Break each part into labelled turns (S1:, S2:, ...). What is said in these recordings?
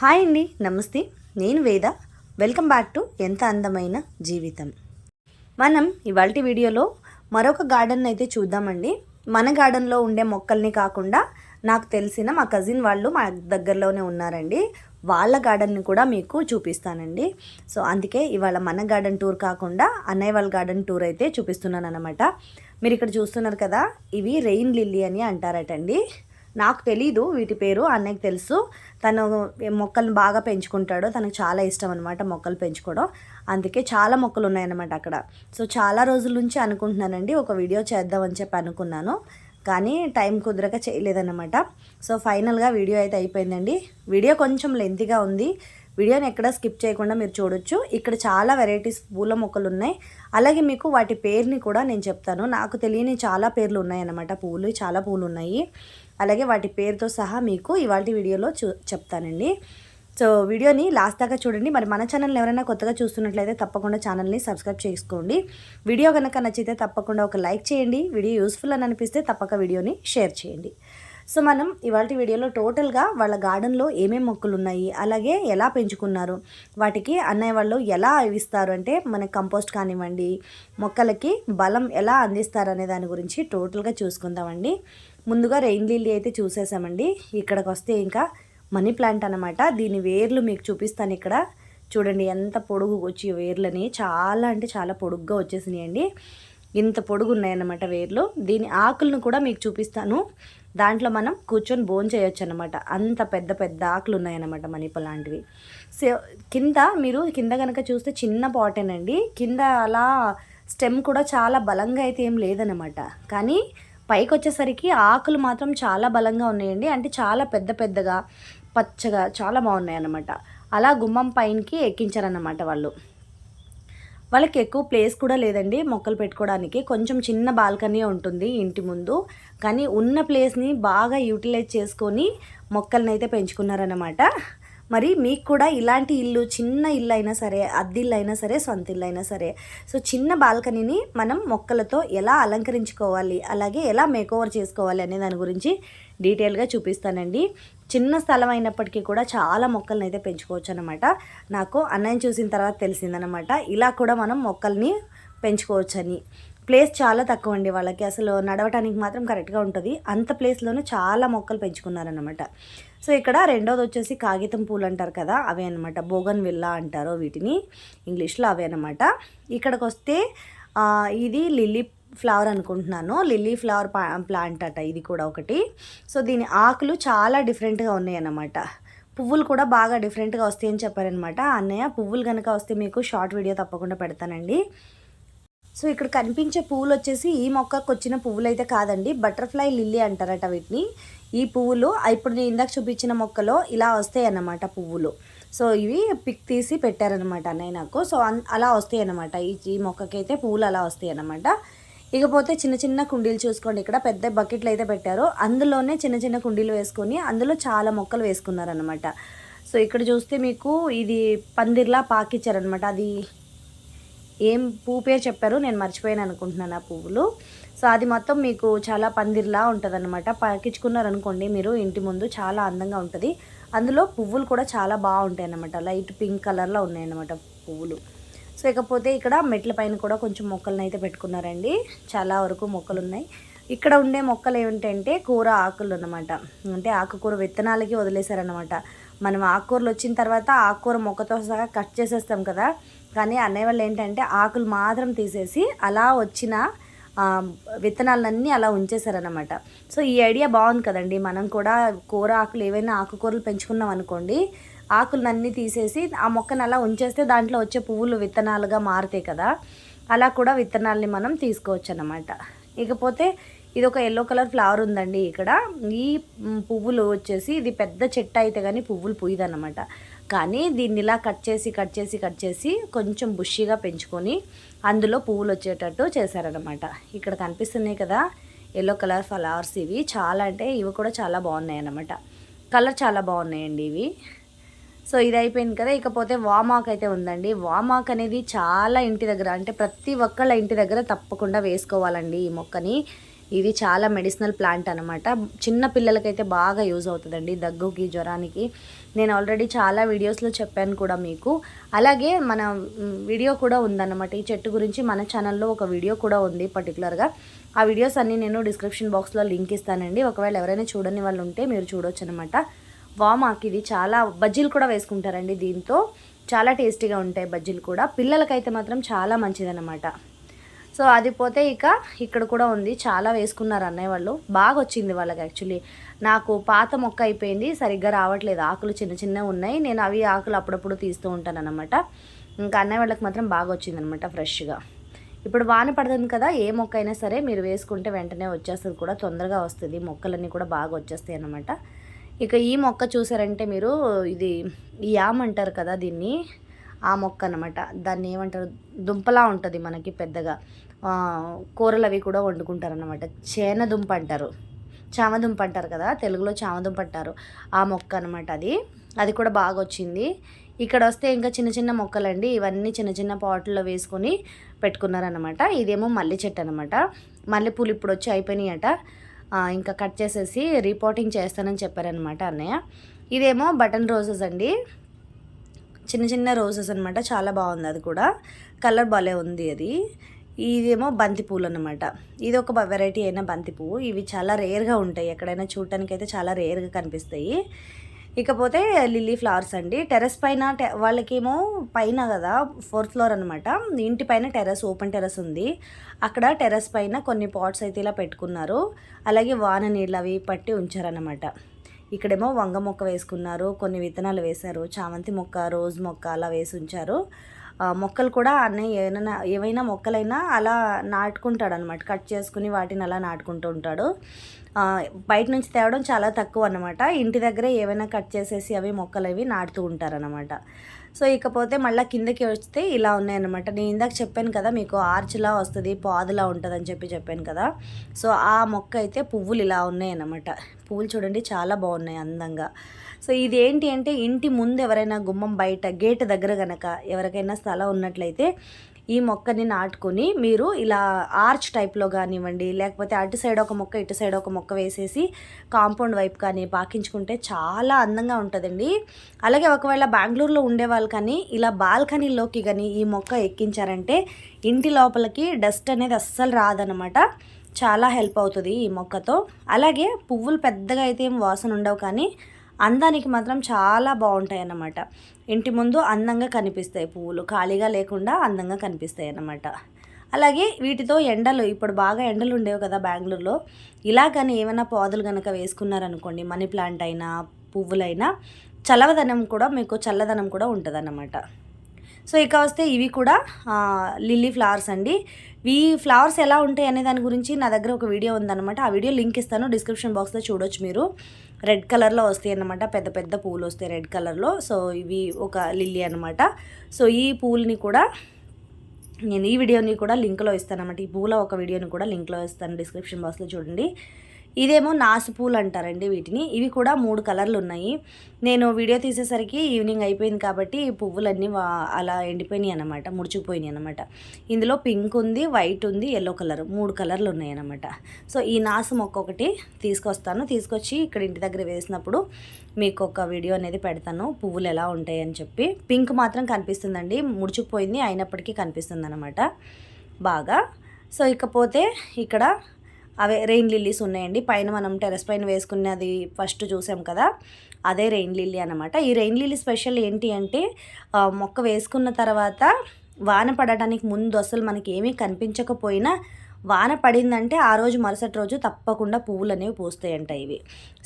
S1: Hi అండి నమస్తే. నేను వేద. వెల్కమ్ బ్యాక్ టు ఎంత అందమైన జీవితం. మనం ఇవాళ వీడియోలో మరొక గార్డెన్ అయితే చూద్దామండి. మన గార్డెన్లో ఉండే మొక్కల్ని కాకుండా నాకు తెలిసిన మా కజిన్ వాళ్ళు మా దగ్గరలోనే ఉన్నారండి. వాళ్ళ గార్డెన్ని కూడా మీకు చూపిస్తానండి. సో అందుకే ఇవాళ మన గార్డెన్ టూర్ కాకుండా అన్నయ్య వాళ్ళ గార్డెన్ టూర్ అయితే చూపిస్తున్నాను అనమాట మీరు ఇక్కడ చూస్తున్నారు కదా ఇవి రెయిన్ లిల్లీ అని అంటారటండి. నాకు తెలీదు వీటి పేరు అన్నయ్యకి తెలుసు. తను మొక్కలను బాగా పెంచుకుంటాడు. తనకు చాలా ఇష్టం అనమాట మొక్కలు పెంచుకోవడం. అందుకే చాలా మొక్కలు ఉన్నాయన్నమాట అక్కడ. సో చాలా రోజుల నుంచి అనుకుంటున్నానండి ఒక వీడియో చేద్దామని చెప్పి అనుకున్నాను. కానీ టైం కుదరక చేయలేదన్నమాట. సో ఫైనల్గా వీడియో అయితే అయిపోయిందండి. వీడియో కొంచెం లెంతిగా ఉంది. వీడియోని ఎక్కడ స్కిప్ చేయకుండా మీరు చూడొచ్చు. ఇక్కడ చాలా వెరైటీస్ పూల మొక్కలు ఉన్నాయి. అలాగే మీకు వాటి పేరుని కూడా నేను చెప్తాను. నాకు తెలియని చాలా పేర్లు ఉన్నాయన్నమాట పూలు. చాలా పూలు ఉన్నాయి. అలాగే వాటి పేరుతో సహా మీకు ఇవాళ వీడియోలో చూ చెప్తానండి. సో వీడియోని లాస్ట్ దాకా చూడండి. మరి మన ఛానల్ని ఎవరైనా కొత్తగా చూస్తున్నట్లయితే తప్పకుండా ఛానల్ని సబ్స్క్రైబ్ చేసుకోండి. వీడియో కనుక నచ్చితే తప్పకుండా ఒక లైక్ చేయండి. వీడియో యూస్ఫుల్ అని అనిపిస్తే తప్పక వీడియోని షేర్ చేయండి. సో మనం ఇవాళ వీడియోలో టోటల్గా వాళ్ళ గార్డెన్లో ఏమేమి మొక్కలు ఉన్నాయి అలాగే ఎలా పెంచుకున్నారు వాటికి అన్నయ్య వాళ్ళు ఎలా ఇస్తారు అంటే మన కంపోస్ట్ కానివ్వండి మొక్కలకి బలం ఎలా అందిస్తారు అనే దాని గురించి టోటల్గా చూసుకుందామండి. ముందుగా రెయిన్ లిల్లీ అయితే చూసేసామండి. ఇక్కడికి వస్తే ఇంకా మనీ ప్లాంట్ అనమాట దీని వేర్లు మీకు చూపిస్తాను ఇక్కడ. చూడండి ఎంత పొడుగు వచ్చి వేర్లని. చాలా అంటే చాలా పొడుగ్గా వచ్చేసినాయండి. ఇంత పొడుగు ఉన్నాయన్నమాట వేర్లు. దీని ఆకులను కూడా మీకు చూపిస్తాను. దాంట్లో మనం కూర్చొని బోన్ చేయొచ్చు అనమాట అంత పెద్ద పెద్ద ఆకులు ఉన్నాయన్నమాట మనీ లాంటివి. సో కింద మీరు కింద కనుక చూస్తే చిన్న పాటేనండి కింద అలా స్టెమ్ కూడా చాలా బలంగా అయితే ఏం లేదనమాట కానీ పైకి వచ్చేసరికి ఆకులు మాత్రం చాలా బలంగా ఉన్నాయండి. అంటే చాలా పెద్ద పెద్దగా పచ్చగా చాలా బాగున్నాయి అన్నమాట అలా గుమ్మం పైనకి ఎక్కించారన్నమాట వాళ్ళు. వాళ్ళకి ఎక్కువ ప్లేస్ కూడా లేదండి మొక్కలు పెట్టుకోవడానికి. కొంచెం చిన్న బాల్కనీ ఉంటుంది ఇంటి ముందు. కానీ ఉన్న ప్లేస్ని బాగా యూటిలైజ్ చేసుకొని మొక్కల్ని అయితే పెంచుకున్నారన్నమాట. మరి మీకు కూడా ఇలాంటి ఇల్లు చిన్న ఇల్లు అయినా సరే అద్దిల్లు అయినా సరే సొంత ఇల్లు అయినా సరే. సో చిన్న బాల్కనీని మనం మొక్కలతో ఎలా అలంకరించుకోవాలి అలాగే ఎలా మేకోవర్ చేసుకోవాలి అనే దాని గురించి డీటెయిల్గా చూపిస్తానండి. చిన్న స్థలం అయినప్పటికీ కూడా చాలా మొక్కల్ని అయితే పెంచుకోవచ్చు అనమాట నాకు అన్నయ్య చూసిన తర్వాత తెలిసిందనమాట. ఇలా కూడా మనం మొక్కల్ని పెంచుకోవచ్చని. ప్లేస్ చాలా తక్కువ అండి వాళ్ళకి. అసలు నడవటానికి మాత్రం కరెక్ట్గా ఉంటుంది. అంత ప్లేస్లోనే చాలా మొక్కలు పెంచుకున్నారనమాట సో ఇక్కడ రెండోది వచ్చేసి కాగితం పూలు అంటారు కదా అవే అనమాట బోగన్ విల్లా అంటారు వీటిని. ఇంగ్లీష్లో అవే అనమాట ఇక్కడికి వస్తే ఇది లిల్లీ ఫ్లవర్ అనుకుంటున్నాను. లిల్లీ ఫ్లవర్ ప్లాంట్ అట ఇది కూడా ఒకటి. సో దీని ఆకులు చాలా డిఫరెంట్గా ఉన్నాయన్నమాట. పువ్వులు కూడా బాగా డిఫరెంట్గా వస్తాయని చెప్పారనమాట అన్నయ్య పువ్వులు కనుక వస్తే మీకు షార్ట్ వీడియో తప్పకుండా పెడతానండి. సో ఇక్కడ కనిపించే పువ్వులు వచ్చేసి ఈ మొక్కకు వచ్చిన పువ్వులు అయితే కాదండి. బటర్ఫ్లై లిల్లీ అంటారట వీటిని. ఈ పువ్వులు ఇప్పుడు నేను ఇందాక చూపించిన మొక్కలో ఇలా వస్తాయి అన్నమాట పువ్వులు. సో ఇవి పిక్ తీసి పెట్టారనమాట అన్నయ్య నాకు. సో అలా వస్తాయి అన్నమాట. ఈ ఈ మొక్కకైతే పువ్వులు అలా వస్తాయి అన్నమాట. ఇకపోతే చిన్న చిన్న కుండీలు చూసుకోండి. ఇక్కడ పెద్ద బకెట్లు అయితే పెట్టారు. అందులోనే చిన్న చిన్న కుండీలు వేసుకొని అందులో చాలా మొక్కలు వేసుకున్నారనమాట సో ఇక్కడ చూస్తే మీకు ఇది పందిర్లా పాకిచ్చారనమాట అది ఏం పువ్వు పేరు చెప్పారు నేను మర్చిపోయాను అనుకుంటున్నాను ఆ పువ్వులు. సో అది మొత్తం మీకు చాలా పందిర్లా ఉంటుంది అనమాట పాకించుకున్నారనుకోండి మీరు ఇంటి ముందు చాలా అందంగా ఉంటుంది. అందులో పువ్వులు కూడా చాలా బాగుంటాయి అన్నమాట లైట్ పింక్ కలర్లో ఉన్నాయి అన్నమాట పువ్వులు. సో ఇకపోతే ఇక్కడ మెట్ల పైన కూడా కొంచెం మొక్కలను అయితే పెట్టుకున్నారండి. చాలా వరకు మొక్కలు ఉన్నాయి ఇక్కడ ఉండే మొక్కలు ఏమిటంటే కూర ఆకులు అనమాట అంటే ఆకుకూర విత్తనాలకి వదిలేశారనమాట మనం ఆకుకూరలు వచ్చిన తర్వాత ఆకుకూర మొక్కతో సహా కట్ చేసేస్తాం కదా. కానీ అన్నయ్య వాళ్ళు ఏంటంటే ఆకులు మాత్రం తీసేసి అలా వచ్చిన విత్తనాలన్నీ అలా ఉంచేశారనమాట సో ఈ ఐడియా బాగుంది కదండి. మనం కూడా కూర ఆకులు ఏవైనా ఆకుకూరలు పెంచుకున్నాం అనుకోండి ఆకులన్నీ తీసేసి ఆ మొక్కను అలా ఉంచేస్తే దాంట్లో వచ్చే పువ్వులు విత్తనాలుగా మారుతాయి కదా. అలా కూడా విత్తనాలని మనం తీసుకోవచ్చు అనమాట ఇకపోతే ఇది ఒక ఎల్లో కలర్ ఫ్లవర్ ఉందండి ఇక్కడ. ఈ పువ్వులు వచ్చేసి ఇది పెద్ద చెట్టు అయితే కానీ పువ్వులు పూయదన్నమాట. కానీ దీన్ని ఇలా కట్ చేసి కట్ చేసి కట్ చేసి కొంచెం బుషిగా పెంచుకొని అందులో పువ్వులు వచ్చేటట్టు చేశారనమాట ఇక్కడ కనిపిస్తున్నాయి కదా ఎల్లో కలర్ ఫ్లవర్స్ ఇవి. చాలా అంటే ఇవి కూడా చాలా బాగున్నాయి అన్నమాట కలర్ చాలా బాగున్నాయండి ఇవి. సో ఇది అయిపోయింది కదా. ఇకపోతే వామాక్ అయితే ఉందండి. వామాక్ అనేది చాలా ఇంటి దగ్గర అంటే ప్రతి ఒక్కళ్ళ ఇంటి దగ్గర తప్పకుండా వేసుకోవాలండి ఈ మొక్కని. ఇది చాలా మెడిసినల్ ప్లాంట్ అనమాట చిన్న పిల్లలకైతే బాగా యూజ్ అవుతుందండి దగ్గుకి జ్వరానికి. నేను ఆల్రెడీ చాలా వీడియోస్లో చెప్పాను కూడా మీకు. అలాగే మన వీడియో కూడా ఉందన్నమాట. ఈ చెట్టు గురించి మన ఛానల్లో ఒక వీడియో కూడా ఉంది పర్టికులర్గా ఆ వీడియోస్ అన్నీ నేను డిస్క్రిప్షన్ బాక్స్లో లింక్ ఇస్తానండి. ఒకవేళ ఎవరైనా చూడని వాళ్ళు ఉంటే మీరు చూడొచ్చు అనమాట వామాకి ఇది చాలా బజ్జీలు కూడా వేసుకుంటారండి దీంతో. చాలా టేస్టీగా ఉంటాయి బజ్జీలు కూడా. పిల్లలకైతే మాత్రం చాలా మంచిదన్నమాట. సో అది పోతే ఇక ఇక్కడ కూడా ఉంది. చాలా వేసుకున్నారు అన్నయ్య వాళ్ళు. బాగా వచ్చింది వాళ్ళకి యాక్చువల్లీ నాకు పాత మొక్క అయిపోయింది. సరిగ్గా రావట్లేదు. ఆకులు చిన్న చిన్నవి ఉన్నాయి. నేను అవి ఆకులు అప్పుడప్పుడు తీస్తూ ఉంటాను అనమాట ఇంకా అన్నయ్య వాళ్ళకి మాత్రం బాగా వచ్చింది అనమాట ఫ్రెష్గా. ఇప్పుడు వాన పడుతుంది కదా ఏ మొక్క అయినా సరే మీరు వేసుకుంటే వెంటనే వచ్చేస్తుంది కూడా. తొందరగా వస్తుంది. మొక్కలన్నీ కూడా బాగా వచ్చేస్తాయి అనమాట ఇక ఈ మొక్క చూసారంటే మీరు ఇది యామ్ అంటారు కదా దీన్ని. ఆ మొక్క అనమాట దాన్ని ఏమంటారు? దుంపలా ఉంటుంది మనకి పెద్దగా. కూరలు అవి కూడా వండుకుంటారు అనమాట చేన దుంప అంటారు. చామదుంప అంటారు కదా? తెలుగులో చామదుంప అంటారు. ఆ మొక్క అనమాట అది. అది కూడా బాగా వచ్చింది. ఇక్కడ వస్తే ఇంకా చిన్న చిన్న మొక్కలండి. ఇవన్నీ చిన్న చిన్న పాట్లో వేసుకొని పెట్టుకున్నారనమాట ఇదేమో మల్లె చెట్టు అనమాట మల్లెపూలు ఇప్పుడు వచ్చి అయిపోయినాయట. ఇంకా కట్ చేసేసి రిపోర్టింగ్ చేస్తానని చెప్పారనమాట అన్నయ్య. ఇదేమో బటన్ రోజెస్ అండి. చిన్న చిన్న రోజెస్ అనమాట చాలా బాగుంది అది కూడా. కలర్ భలే ఉంది అది. ఇదేమో బంతి పూలు అనమాట ఇది ఒక వెరైటీ అయిన బంతి పువ్వు. ఇవి చాలా రేర్గా ఉంటాయి. ఎక్కడైనా చూడటానికి అయితే చాలా రేర్గా కనిపిస్తాయి. ఇకపోతే లిల్లీ ఫ్లవర్స్ అండి. టెర్రస్ పైన టె- వాళ్ళకేమో పైన కదా ఫోర్త్ ఫ్లోర్ అనమాట ఇంటి పైన టెర్రస్ ఓపెన్ టెర్రస్ ఉంది. అక్కడ టెర్రస్ పైన కొన్ని పాట్స్ అయితే ఇలా పెట్టుకున్నారు. అలాగే వాన నీళ్ళు అవి పట్టి ఉంచారనమాట ఇక్కడేమో వంగ మొక్క వేసుకున్నారు కొన్ని విత్తనాలు వేశారు. చామంతి మొక్క రోజ్ మొక్క అలా వేసి ఉంచారు. మొక్కలు కూడా అన్నయ్య ఏమైనా ఏవైనా మొక్కలైనా అలా నాటుకుంటాడు అనమాట కట్ చేసుకుని వాటిని అలా నాటుకుంటూ ఉంటాడు. బయట నుంచి తేవడం చాలా తక్కువ అన్నమాట. ఇంటి దగ్గరే ఏవైనా కట్ చేసేసి అవి మొక్కలు అవి నాటుతూ ఉంటారనమాట సో ఇకపోతే మళ్ళీ కిందకి వస్తే ఇలా ఉన్నాయన్నమాట. నేను ఇందాక చెప్పాను కదా మీకు ఆర్చ్లా వస్తుంది పాదులా ఉంటుంది అని చెప్పి చెప్పాను కదా. సో ఆ మొక్క అయితే పువ్వులు ఇలా ఉన్నాయన్నమాట. పువ్వులు చూడండి చాలా బాగున్నాయి అందంగా. సో ఇది ఏంటి అంటే ఇంటి ముందు ఎవరైనా గుమ్మం బయట గేట్ దగ్గర గనక ఎవరికైనా స్థలం ఉన్నట్లయితే ఈ మొక్కని నాటుకొని మీరు ఇలా ఆర్చ్ టైప్లో కానివ్వండి లేకపోతే అటు సైడ్ ఒక మొక్క ఇటు సైడ్ ఒక మొక్క వేసేసి కాంపౌండ్ వైపు కానీ పాకించుకుంటే చాలా అందంగా ఉంటుందండి. అలాగే ఒకవేళ బెంగళూరులో ఉండేవాళ్ళు కానీ ఇలా బాల్కనీలోకి కానీ ఈ మొక్క ఎక్కించారంటే ఇంటి లోపలికి డస్ట్ అనేది అస్సలు రాదనమాట చాలా హెల్ప్ అవుతుంది ఈ మొక్కతో. అలాగే పువ్వులు పెద్దగా అయితే ఏం వాసన ఉండవు కానీ అందానికి మాత్రం చాలా బాగుంటాయి అన్నమాట ఇంటి ముందు అందంగా కనిపిస్తాయి పువ్వులు. ఖాళీగా లేకుండా అందంగా కనిపిస్తాయి అన్నమాట అలాగే వీటితో ఎండలు ఇప్పుడు బాగా ఎండలు ఉండేవి కదా బెంగళూరులో. ఇలా కానీ ఏమైనా పాదులు కనుక వేసుకున్నారనుకోండి మనీ ప్లాంట్ అయినా పువ్వులైనా చల్లదనం కూడా మీకు చల్లదనం కూడా ఉంటుంది సో ఇక వస్తే ఇవి కూడా లిల్లీ ఫ్లవర్స్ అండి. ఈ ఫ్లవర్స్ ఎలా ఉంటాయి అనే దాని గురించి నా దగ్గర ఒక వీడియో ఉందన్నమాట. ఆ వీడియో లింక్ ఇస్తాను డిస్క్రిప్షన్ బాక్స్లో చూడొచ్చు మీరు. రెడ్ కలర్లో వస్తాయి అన్నమాట పెద్ద పెద్ద పూలు వస్తాయి రెడ్ కలర్లో. సో ఇవి ఒక లిల్లీ అనమాట సో ఈ పూలని కూడా నేను ఈ వీడియోని కూడా లింక్లో ఇస్తాను అన్నమాట ఈ పూల ఒక వీడియోని కూడా లింక్లో ఇస్తాను డిస్క్రిప్షన్ బాక్స్లో చూడండి. ఇదేమో నాసు పూలు అంటారండి వీటిని. ఇవి కూడా మూడు కలర్లు ఉన్నాయి. నేను వీడియో తీసేసరికి ఈవినింగ్ అయిపోయింది కాబట్టి ఈ పువ్వులన్నీ అలా ఎండిపోయినాయి అనమాట ముడుచుకుపోయినాయి అనమాట ఇందులో పింక్ ఉంది వైట్ ఉంది ఎల్లో కలర్ మూడు కలర్లు ఉన్నాయి అనమాట సో ఈ నాసు మొక్క ఒకటి తీసుకొస్తాను. తీసుకొచ్చి ఇక్కడ ఇంటి దగ్గర వేసినప్పుడు మీకు ఒక వీడియో అనేది పెడతాను పువ్వులు ఎలా ఉంటాయని చెప్పి. పింక్ మాత్రం కనిపిస్తుందండి ముడుచుకుపోయింది అయినప్పటికీ కనిపిస్తుంది అనమాట బాగా. సో ఇకపోతే ఇక్కడ అవే రెయిన్ లిల్లీస్ ఉన్నాయండి. పైన మనం టెరెస్ పైన వేసుకున్నది ఫస్ట్ చూసాం కదా అదే రెయిన్ లిల్లీ అనమాట ఈ రెయిన్ లిల్లీ స్పెషల్ ఏంటి అంటే మొక్క వేసుకున్న తర్వాత వాన పడడానికి ముందు అసలు మనకి ఏమీ కనిపించకపోయినా వాన పడిందంటే ఆ రోజు మరుసటి రోజు తప్పకుండా పువ్వులు అనేవి పూస్తాయంట ఇవి.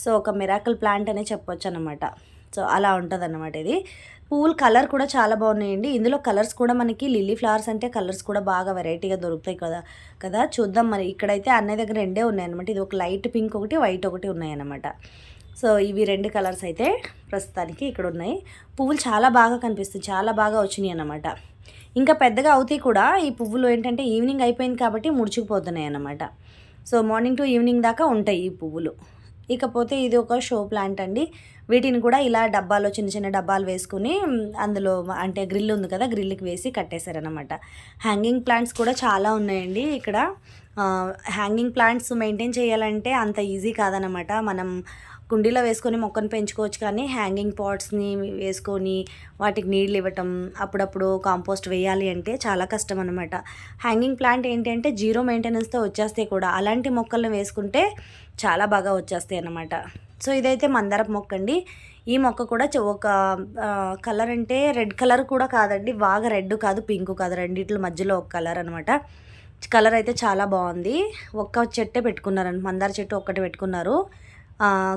S1: సో ఒక మిరాకల్ ప్లాంట్ అనే చెప్పొచ్చు అనమాట సో అలా ఉంటుంది అన్నమాట ఇది. పూల్ కలర్ కూడా చాలా బాగున్నాయండి. ఇందులో కలర్స్ కూడా మనకి లిల్లీ ఫ్లవర్స్ అంటే కలర్స్ కూడా బాగా వెరైటీగా దొరుకుతాయి కదా కదా? చూద్దాం మరి. ఇక్కడైతే అన్నయ్య దగ్గర రెండే ఉన్నాయన్నమాట. ఇది ఒక లైట్ పింక్ ఒకటి వైట్ ఒకటి ఉన్నాయన్నమాట. సో ఇవి రెండు కలర్స్ అయితే ప్రస్తుతానికి ఇక్కడ ఉన్నాయి. పువ్వులు చాలా బాగా కనిపిస్తాయి. చాలా బాగా వచ్చినాయి అన్నమాట. ఇంకా పెద్దగా అవుతాయి కూడా. ఈ పువ్వులు ఏంటంటే ఈవినింగ్ అయిపోయింది కాబట్టి ముడుచుకుపోతున్నాయి అన్నమాట. సో మార్నింగ్ టు ఈవినింగ్ దాకా ఉంటాయి ఈ పువ్వులు. ఇకపోతే ఇది ఒక షో ప్లాంట్ అండి. వీటిని కూడా ఇలా డబ్బాలో చిన్న చిన్న డబ్బాలు వేసుకుని అందులో అంటే గ్రిల్ ఉంది కదా గ్రిల్కి వేసి కట్టేశారనమాట హ్యాంగింగ్ ప్లాంట్స్ కూడా చాలా ఉన్నాయండి ఇక్కడ. హ్యాంగింగ్ ప్లాంట్స్ మెయింటైన్ చేయాలంటే అంత ఈజీ కాదనమాట మనం కుండీలో వేసుకొని మొక్కను పెంచుకోవచ్చు కానీ హ్యాంగింగ్ పాట్స్ని వేసుకొని వాటికి నీళ్ళు ఇవ్వటం అప్పుడప్పుడు కాంపోస్ట్ వేయాలి అంటే చాలా కష్టం అనమాట హ్యాంగింగ్ ప్లాంట్ ఏంటంటే జీరో మెయింటెనెన్స్తో వచ్చేస్తాయి కూడా అలాంటి మొక్కలను వేసుకుంటే చాలా బాగా వచ్చేస్తాయి అన్నమాట. సో ఇదైతే మందారపు మొక్క అండి. ఈ మొక్క కూడా ఒక కలర్ అంటే రెడ్ కలర్ కూడా కాదండి. బాగా రెడ్ కాదు పింక్ కాదు. రెండిట్ల మధ్యలో ఒక కలర్ అనమాట కలర్ అయితే చాలా బాగుంది. ఒక్క చెట్టే పెట్టుకున్నారండి. మందార చెట్టు ఒక్కటి పెట్టుకున్నారు.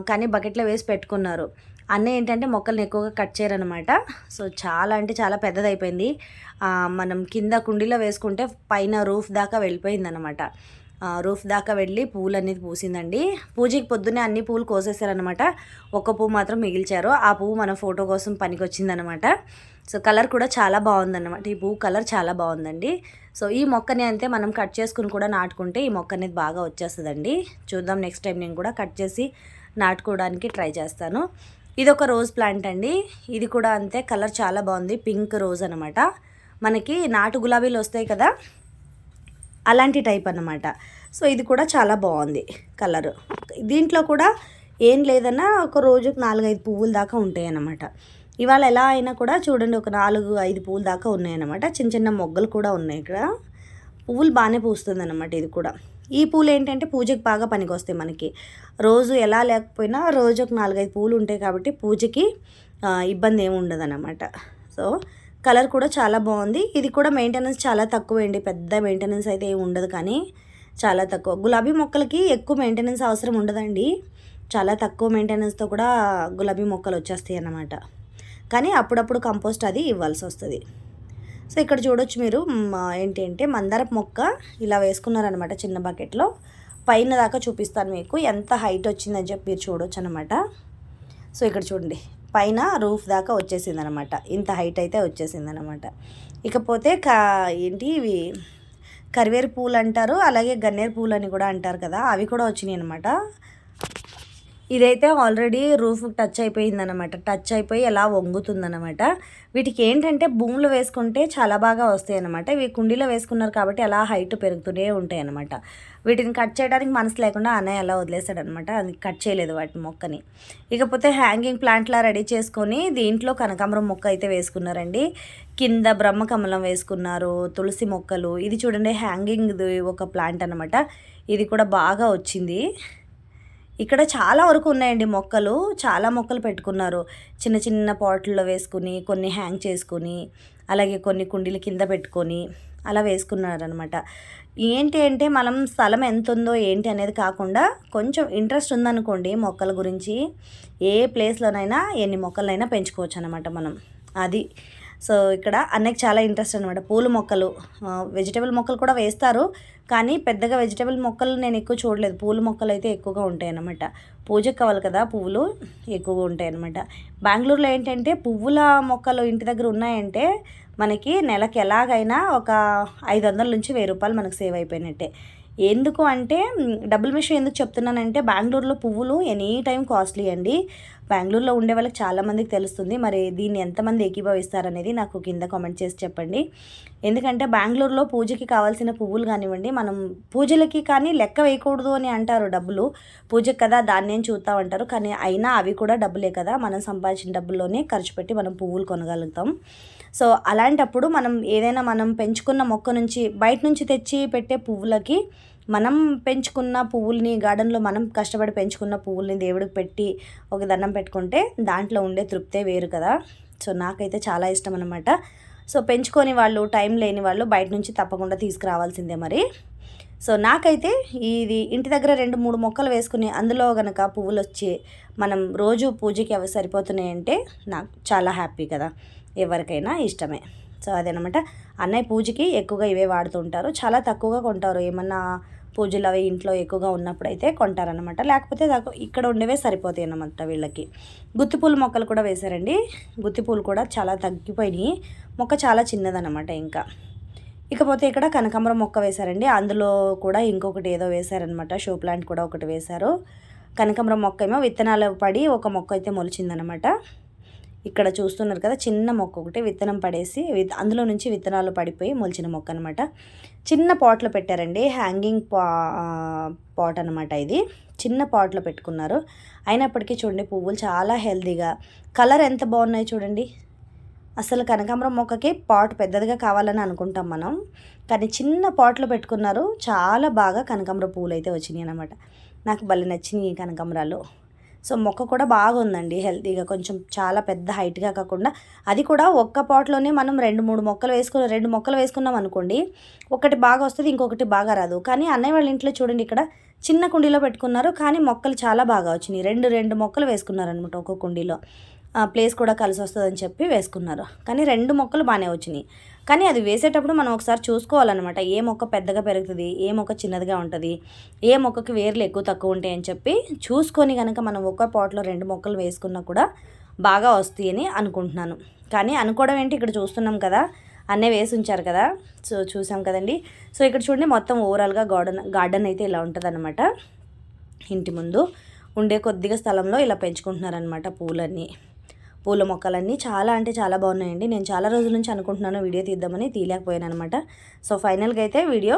S1: కానీ బకెట్లో వేసి పెట్టుకున్నారు. అన్న ఏంటంటే మొక్కల్ని ఎక్కువగా కట్ చేయరనమాట సో చాలా అంటే చాలా పెద్దదైపోయింది. మనం కింద కుండీలో వేసుకుంటే పైన రూఫ్ దాకా వెళ్ళిపోయింది అనమాట రూఫ్ దాకా వెళ్ళి పూలు అనేది పూసిందండి. పూజకి పొద్దున్నే అన్ని పూలు కోసేసారనమాట ఒక్క పువ్వు మాత్రం మిగిల్చారు. ఆ పువ్వు మన ఫోటో కోసం పనికి వచ్చిందనమాట సో కలర్ కూడా చాలా బాగుందన్నమాట. ఈ పువ్వు కలర్ చాలా బాగుందండి. సో ఈ మొక్కని అంతే మనం కట్ చేసుకుని కూడా నాటుకుంటే ఈ మొక్క అనేది బాగా వచ్చేస్తుందండి. చూద్దాం నెక్స్ట్ టైం నేను కూడా కట్ చేసి నాటుకోవడానికి ట్రై చేస్తాను. ఇది ఒక రోజ్ ప్లాంట్ అండి. ఇది కూడా అంతే కలర్ చాలా బాగుంది. పింక్ రోజ్ అనమాట మనకి నాటు గులాబీలు వస్తాయి కదా అలాంటి టైప్ అన్నమాట. సో ఇది కూడా చాలా బాగుంది కలర్. దీంట్లో కూడా ఏం లేదన్నా ఒక రోజుకు నాలుగైదు పువ్వుల దాకా ఉంటాయి అన్నమాట. ఇవాళ ఎలా అయినా కూడా చూడండి ఒక నాలుగు ఐదు పువ్వుల దాకా ఉన్నాయన్నమాట చిన్న చిన్న మొగ్గలు కూడా ఉన్నాయి ఇక్కడ. పువ్వులు బాగానే పూస్తుంది అనమాట ఇది కూడా. ఈ పూలు ఏంటంటే పూజకి బాగా పనికొస్తాయి మనకి. రోజు ఎలా లేకపోయినా రోజు ఒక నాలుగైదు పూలు ఉంటాయి కాబట్టి పూజకి ఇబ్బంది ఏమి ఉండదు అనమాట సో కలర్ కూడా చాలా బాగుంది. ఇది కూడా మెయింటెనెన్స్ చాలా తక్కువ అండి పెద్ద మెయింటెనెన్స్ అయితే ఏమి ఉండదు కానీ చాలా తక్కువ. గులాబీ మొక్కలకి ఎక్కువ మెయింటెనెన్స్ అవసరం ఉండదండి. చాలా తక్కువ మెయింటెనెన్స్తో కూడా గులాబీ మొక్కలు వచ్చేస్తాయి అన్నమాట. కానీ అప్పుడప్పుడు కంపోస్ట్ అది ఇవ్వాల్సి వస్తుంది. సో ఇక్కడ చూడొచ్చు మీరు ఏంటి అంటే మందార మొక్క ఇలా వేసుకున్నారనమాట చిన్న బకెట్లో పైన దాకా చూపిస్తాను మీకు ఎంత హైట్ వచ్చిందని చెప్పి మీరు చూడొచ్చు అనమాట సో ఇక్కడ చూడండి. పైన రూఫ్ దాకా వచ్చేసింది అనమాట ఇంత హైట్ అయితే వచ్చేసింది అనమాట ఇకపోతే కా ఏంటి ఇవి కరివేరు పూలు అంటారు అలాగే గన్నేరు పూలు అని కూడా అంటారు కదా అవి కూడా వచ్చినాయి అనమాట ఇదైతే ఆల్రెడీ రూఫ్ టచ్ అయిపోయిందనమాట. టచ్ అయిపోయి ఎలా వంగుతుందనమాట. వీటికి ఏంటంటే భూములు వేసుకుంటే చాలా బాగా వస్తాయి అనమాట ఇవి కుండీలో వేసుకున్నారు కాబట్టి అలా హైట్ పెరుగుతూనే ఉంటాయి అనమాట వీటిని కట్ చేయడానికి మనసు లేకుండా అన్నయ్య అలా వదిలేసాడు అనమాట అది కట్ చేయలేదు వాటి మొక్కని. ఇకపోతే హ్యాంగింగ్ ప్లాంట్లా రెడీ చేసుకొని దీంట్లో కనకాంబరం మొక్క అయితే వేసుకున్నారండి. కింద బ్రహ్మకమలం వేసుకున్నారు తులసి మొక్కలు. ఇది చూడండి హ్యాంగింగ్ ఒక ప్లాంట్ అనమాట ఇది కూడా బాగా వచ్చింది. ఇక్కడ చాలా వరకు ఉన్నాయండి మొక్కలు. చాలా మొక్కలు పెట్టుకున్నారు. చిన్న చిన్న పాట్లలో వేసుకుని కొన్ని హ్యాంగ్ చేసుకుని అలాగే కొన్ని కుండీలు కింద పెట్టుకొని. అలా వేసుకున్నారనమాట ఏంటి అంటే మనం స్థలం ఎంత ఉందో ఏంటి అనేది కాకుండా కొంచెం ఇంట్రెస్ట్ ఉందనుకోండి మొక్కల గురించి ఏ ప్లేస్లోనైనా ఎన్ని మొక్కలైనా పెంచుకోవచ్చు అనమాట మనం. అది సో ఇక్కడ అన్నకి చాలా ఇంట్రెస్ట్ అనమాట పూల మొక్కలు వెజిటేబుల్ మొక్కలు కూడా వేస్తారు. కానీ పెద్దగా వెజిటేబుల్ మొక్కలు నేను ఎక్కువ చూడలేదు. పూల మొక్కలు అయితే ఎక్కువగా ఉంటాయి అన్నమాట. పూజకు కావాలి కదా పువ్వులు ఎక్కువగా ఉంటాయి అన్నమాట. బెంగళూరులో ఏంటంటే పువ్వుల మొక్కలు ఇంటి దగ్గర ఉన్నాయంటే మనకి నెలకి ఎలాగైనా ఒక ఐదు వందల నుంచి వెయ్యి రూపాయలు మనకు సేవ్ అయిపోయినట్టే. ఎందుకు అంటే డబుల్ విషయం ఎందుకు చెప్తున్నానంటే బెంగళూరులో పువ్వులు ఎనీ టైం కాస్ట్లీ అండి. బెంగళూరులో ఉండే వాళ్ళకి చాలామందికి తెలుస్తుంది. మరి దీన్ని ఎంతమంది ఏకీభవిస్తారనేది నాకు కింద కామెంట్ చేసి చెప్పండి. ఎందుకంటే బెంగళూరులో పూజకి కావాల్సిన పువ్వులు కానివ్వండి మనం పూజలకి కానీ లెక్క వేయకూడదు అని అంటారు డబ్బులు. పూజకి కదా దాన్నేం చూద్దాం చూస్తా కానీ అయినా అవి కూడా డబ్బులే కదా. మనం సంపాదించిన డబ్బుల్లోనే ఖర్చు పెట్టి మనం పువ్వులు కొనగలుగుతాం. సో అలాంటప్పుడు మనం ఏదైనా మనం పెంచుకున్న మొక్క నుంచి బయట నుంచి తెచ్చి పెట్టే పువ్వులకి మనం పెంచుకున్న పువ్వుల్ని గార్డెన్లో మనం కష్టపడి పెంచుకున్న పువ్వుల్ని దేవుడికి పెట్టి ఒక దండం పెట్టుకుంటే దాంట్లో ఉండే తృప్తే వేరు కదా. సో నాకైతే చాలా ఇష్టం అనమాట సో పెంచుకొని వాళ్ళు టైం లేని వాళ్ళు బయట నుంచి తప్పకుండా తీసుకురావాల్సిందే మరి. సో నాకైతే ఇది ఇంటి దగ్గర రెండు మూడు మొక్కలు వేసుకుని అందులో గనక పువ్వులు వచ్చి మనం రోజు పూజకి అవి సరిపోతున్నాయంటే నాకు చాలా హ్యాపీ కదా. ఎవరికైనా ఇష్టమే. సో అదేనమాట. అన్నయ్య పూజకి ఎక్కువగా ఇవే వాడుతుంటారు చాలా తక్కువగా కొంటారు. ఏమన్నా పూజలు అవి ఇంట్లో ఎక్కువగా ఉన్నప్పుడు అయితే కొంటారనమాట లేకపోతే ఇక్కడ ఉండేవే సరిపోతాయి అన్నమాట వీళ్ళకి. గుత్తిపూల మొక్కలు కూడా వేశారండి. గుత్తిపూలు కూడా చాలా తగ్గిపోయినాయి. మొక్క చాలా చిన్నదనమాట ఇంకా. ఇకపోతే ఇక్కడ కనకాంబరం మొక్క వేశారండి. అందులో కూడా ఇంకొకటి ఏదో వేశారనమాట షో ప్లాంట్ కూడా ఒకటి వేశారు. కనకాంబరం మొక్క ఏమో విత్తనాలు పడి ఒక మొక్క అయితే మొలిచిందనమాట. ఇక్కడ చూస్తున్నారు కదా చిన్న మొక్క ఒకటి విత్తనం పడేసి విత్ అందులో నుంచి విత్తనాలు పడిపోయి మొలిచిన మొక్క అనమాట. చిన్న పాట్లో పెట్టారండి హ్యాంగింగ్ పా పాట్ అనమాట ఇది. చిన్న పాట్లో పెట్టుకున్నారు. అయినప్పటికీ చూడండి పువ్వులు చాలా హెల్దీగా. కలర్ ఎంత బాగున్నాయి చూడండి. అసలు కనకాంబరం మొక్కకి పాట్ పెద్దదిగా కావాలని అనుకుంటాం మనం. కానీ చిన్న పాట్లో పెట్టుకున్నారు చాలా బాగా కనకాంబర పువ్వులు అయితే వచ్చినాయి అనమాట. నాకు భలే నచ్చినాయి ఈ కనకాంబరాలు. సో మొక్క కూడా బాగుందండి హెల్తీగా కొంచెం చాలా పెద్ద హైట్గా కాకుండా. అది కూడా ఒక్క పాట్లోనే మనం రెండు మూడు మొక్కలు వేసుకుని రెండు మొక్కలు వేసుకున్నాం అనుకోండి ఒకటి బాగా వస్తుంది ఇంకొకటి బాగా రాదు. కానీ అన్నయ్య వాళ్ళ ఇంట్లో చూడండి ఇక్కడ చిన్న కుండీలో పెట్టుకున్నారు కానీ మొక్కలు చాలా బాగా వచ్చినాయి. రెండు రెండు మొక్కలు వేసుకున్నారు అనమాట ఒక్కొక్క కుండీలో ప్లేస్ కూడా కలిసి వస్తుందని చెప్పి వేసుకున్నారు. కానీ రెండు మొక్కలు బాగానే వచ్చినాయి. కానీ అది వేసేటప్పుడు మనం ఒకసారి చూసుకోవాలన్నమాట. ఏ మొక్క పెద్దగా పెరుగుతుంది ఏ మొక్క చిన్నదిగా ఉంటుంది ఏ మొక్కకి వేర్లు ఎక్కువ తక్కువ ఉంటాయి అని చెప్పి చూసుకొని కనుక మనం ఒక్క పాట్లో రెండు మొక్కలు వేసుకున్నా కూడా బాగా వస్తాయి అని అనుకుంటున్నాను. కానీ అనుకోవడం ఏంటి? ఇక్కడ చూస్తున్నాం కదా అన్నీ వేసి ఉంచారు కదా సో చూసాం కదండి. సో ఇక్కడ చూడండి మొత్తం ఓవరాల్గా గార్డెన్ గార్డెన్ అయితే ఇలా ఉంటుంది ఇంటి ముందు ఉండే కొద్దిగా స్థలంలో ఇలా పెంచుకుంటున్నారనమాట పూలన్నీ. పూల మొక్కలన్నీ చాలా అంటే చాలా బాగున్నాయండి. నేను చాలా రోజుల నుంచి అనుకుంటున్నాను వీడియో తీద్దామని తీయలేకపోయాను అనమాట సో ఫైనల్గా అయితే వీడియో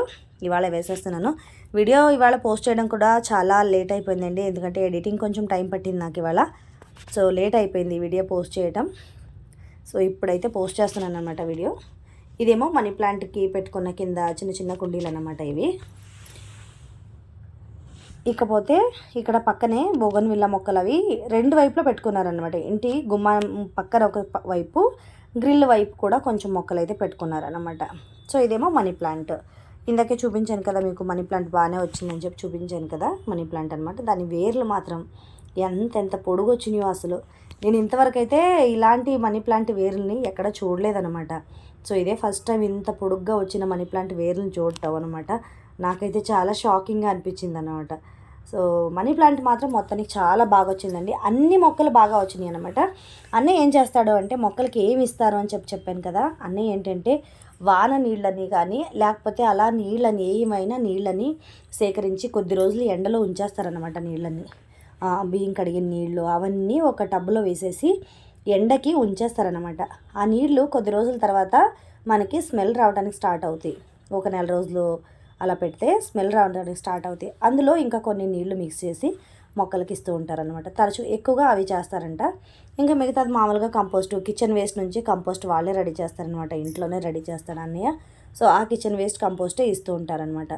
S1: ఇవాళ వేసేస్తున్నాను. వీడియో ఇవాళ పోస్ట్ చేయడం కూడా చాలా లేట్ అయిపోయిందండి. ఎందుకంటే ఎడిటింగ్ కొంచెం టైం పట్టింది నాకు ఇవాళ. సో లేట్ అయిపోయింది వీడియో పోస్ట్ చేయటం. సో ఇప్పుడైతే పోస్ట్ చేస్తున్నాను అనమాట వీడియో. ఇదేమో మనీ ప్లాంట్కి పెట్టుకున్న కింద చిన్న చిన్న కుండీలు అనమాట ఇవి. ఇకపోతే ఇక్కడ పక్కనే బోగన్ విల్ల మొక్కలు అవి రెండు వైపులో పెట్టుకున్నారనమాట ఇంటి గుమ్మ పక్కన ఒక వైపు గ్రిల్ వైపు కూడా కొంచెం మొక్కలు అయితే పెట్టుకున్నారనమాట సో ఇదేమో మనీ ప్లాంట్. ఇందాకే చూపించాను కదా మీకు మనీ ప్లాంట్ బాగానే వచ్చిందని చెప్పి చూపించాను కదా మనీ ప్లాంట్ అనమాట దాని వేర్లు మాత్రం ఎంత ఎంత పొడుగు వచ్చినాయో అసలు. నేను ఇంతవరకు అయితే ఇలాంటి మనీ ప్లాంట్ వేర్లని ఎక్కడ చూడలేదనమాట సో ఇదే ఫస్ట్ టైం ఇంత పొడుగ్గా వచ్చిన మనీ ప్లాంట్ వేర్లను చూడటం అనమాట నాకైతే చాలా షాకింగ్గా అనిపించింది అనమాట సో మనీ ప్లాంట్ మాత్రం మొత్తానికి చాలా బాగా వచ్చిందండి. అన్ని మొక్కలు బాగా వచ్చినాయి అనమాట అన్నయ్య ఏం చేస్తాడు అంటే మొక్కలకి ఏమి ఇస్తారు అని చెప్పి చెప్పాను కదా అన్నయ్య ఏంటంటే వాన నీళ్ళని కానీ లేకపోతే అలా నీళ్ళని ఏమైనా నీళ్ళని సేకరించి కొద్ది రోజులు ఎండలో ఉంచేస్తారనమాట నీళ్ళని. బియ్యం కడిగిన నీళ్ళు అవన్నీ ఒక టబ్లో వేసేసి ఎండకి ఉంచేస్తారనమాట ఆ నీళ్ళు కొద్ది రోజుల తర్వాత మనకి స్మెల్ రావడానికి స్టార్ట్ అవుతాయి. ఒక నెల రోజులు అలా పెడితే స్మెల్ రావడానికి స్టార్ట్ అవుతాయి. అందులో ఇంకా కొన్ని నీళ్ళు మిక్స్ చేసి మొక్కలకి ఇస్తూ ఉంటారనమాట తరచూ ఎక్కువగా అవి చేస్తారంట. ఇంకా మిగతాది మామూలుగా కంపోస్ట్ కిచెన్ వేస్ట్ నుంచి కంపోస్ట్ వాళ్ళే రెడీ చేస్తారనమాట ఇంట్లోనే రెడీ చేస్తాడు అన్నయ్య. సో ఆ కిచెన్ వేస్ట్ కంపోస్టే ఇస్తూ ఉంటారనమాట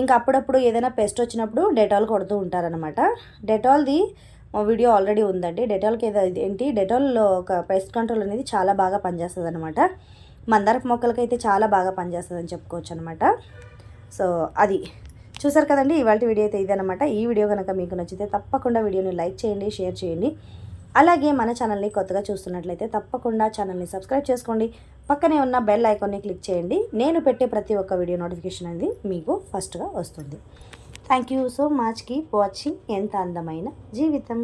S1: ఇంకా అప్పుడప్పుడు ఏదైనా పెస్ట్ వచ్చినప్పుడు డెటాల్ కొడుతూ ఉంటారనమాట డెటాల్ది వీడియో ఆల్రెడీ ఉందండి. డెటాల్కి ఏదో ఏంటి? డెటాల్లో ఒక పెస్ట్ కంట్రోల్ అనేది చాలా బాగా పనిచేస్తుంది అనమాట మందారపు మొక్కలకైతే చాలా బాగా పనిచేస్తుందని చెప్పుకోవచ్చు అనమాట సో అది. చూసారు కదండి ఇవాళ వీడియో అయితే ఇదనమాట ఈ వీడియో కనుక మీకు నచ్చితే తప్పకుండా వీడియోని లైక్ చేయండి షేర్ చేయండి. అలాగే మన ఛానల్ని కొత్తగా చూస్తున్నట్లయితే తప్పకుండా ఛానల్ని సబ్స్క్రైబ్ చేసుకోండి. పక్కనే ఉన్న బెల్ ఐకాన్ని క్లిక్ చేయండి. నేను పెట్టే ప్రతి ఒక్క వీడియో నోటిఫికేషన్ అనేది మీకు ఫస్ట్గా వస్తుంది. Thank you so much keep watching ఎంత అందమైన జీవితం.